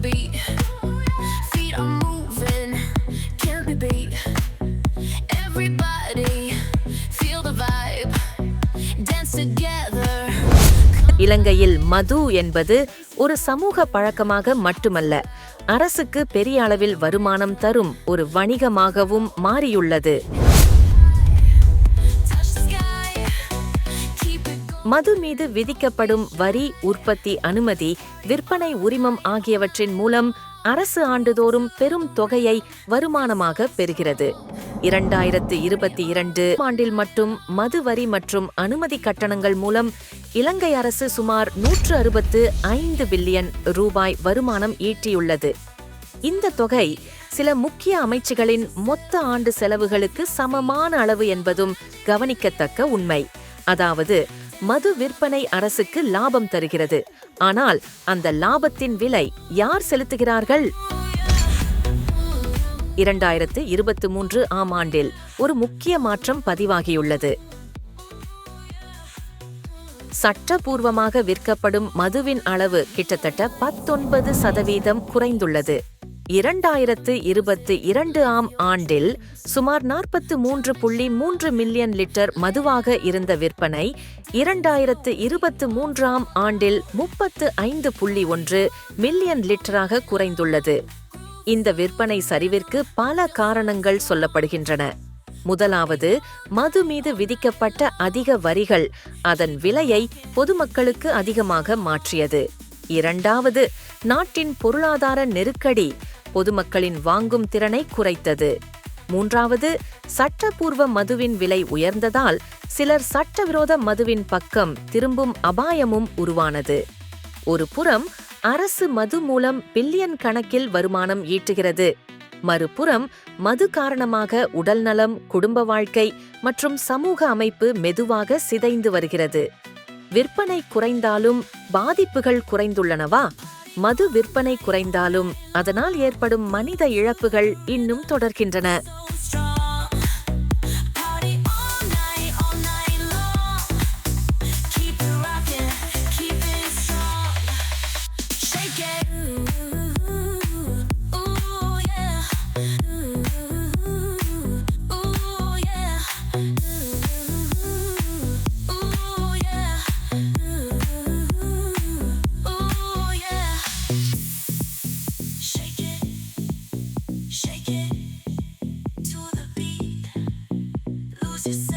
beat. Feet are moving, can't be beat. Everybody, feel the vibe. Dance together. இலங்கையில் மது என்பது ஒரு சமூக பழக்கமாக மட்டுமல்ல அரசுக்கு பெரிய அளவில் வருமானம் தரும் ஒரு வணிகமாகவும் மாறியுள்ளது மது மீது விதிக்கப்படும் வரி உற்பத்தி அனுமதி விற்பனை உரிமம் ஆகியவற்றின் மூலம் அரசு ஆண்டுதோறும் பெரும் தொகையை வருமானமாக பெறுகிறது. இரண்டாயிரத்து இருபத்தி இரண்டு ஆண்டில் மட்டும் மது வரி மற்றும் அனுமதி கட்டணங்கள் மூலம் இலங்கை அரசு சுமார் நூற்று அறுபத்து ஐந்து பில்லியன் ரூபாய் வருமானம் ஈட்டியுள்ளது. இந்த தொகை சில முக்கிய அமைச்சுகளின் மொத்த ஆண்டு செலவுகளுக்கு சமமான அளவு என்பதும் கவனிக்கத்தக்க உண்மை. அதாவது மது விற்பனை அரசுக்கு லாபம் தருகிறது. ஆனால் அந்த லாபத்தின் விலை யார் செலுத்துகிறார்கள்? இரண்டாயிரத்து இருபத்தி மூன்று ஆம் ஆண்டில் ஒரு முக்கிய மாற்றம் பதிவாகியுள்ளது. சட்டபூர்வமாக விற்கப்படும் மதுவின் அளவு கிட்டத்தட்ட பத்தொன்பது சதவீதம் குறைந்துள்ளது. இரண்டாயிரத்து இருபத்தி இரண்டு ஆம் ஆண்டில் சுமார் நாற்பத்து மூன்று புள்ளி மூன்று மில்லியன் லிட்டர் மதுவாக இருந்த விற்பனை இரண்டாயிரத்து இருபத்து மூன்றாம் ஆண்டில் முப்பத்து ஐந்து புள்ளி ஒன்று மில்லியன் லிட்டராக குறைந்துள்ளது. இந்த விற்பனை சரிவிற்கு பல காரணங்கள் சொல்லப்படுகின்றன. முதலாவது மது மீது விதிக்கப்பட்ட அதிக வரிகள் அதன் விலையை பொதுமக்களுக்கு அதிகமாக மாற்றியது. இரண்டாவது நாட்டின் பொருளாதார நெருக்கடி பொதுமக்களின் வாங்கும் திறனை குறைத்தது. மூன்றாவது சட்டப்பூர்வ மதுவின் விலை உயர்ந்ததால் சிலர் சட்டவிரோத மதுவின் பக்கம் திரும்பும் அபாயமும் உருவானது. ஒரு புறம் அரசு மது மூலம் பில்லியன் கணக்கில் வருமானம் ஈட்டுகிறது. மறுபுறம் மது காரணமாக உடல்நலம் குடும்ப வாழ்க்கை மற்றும் சமூக அமைப்பு மெதுவாக சிதைந்து வருகிறது. விற்பனை குறைந்தாலும் பாதிப்புகள் குறைந்துள்ளனவா? மது விற்பனை குறைந்தாலும் அதனால் ஏற்படும் மனித இழப்புகள் இன்னும் தொடர்கின்றன. This.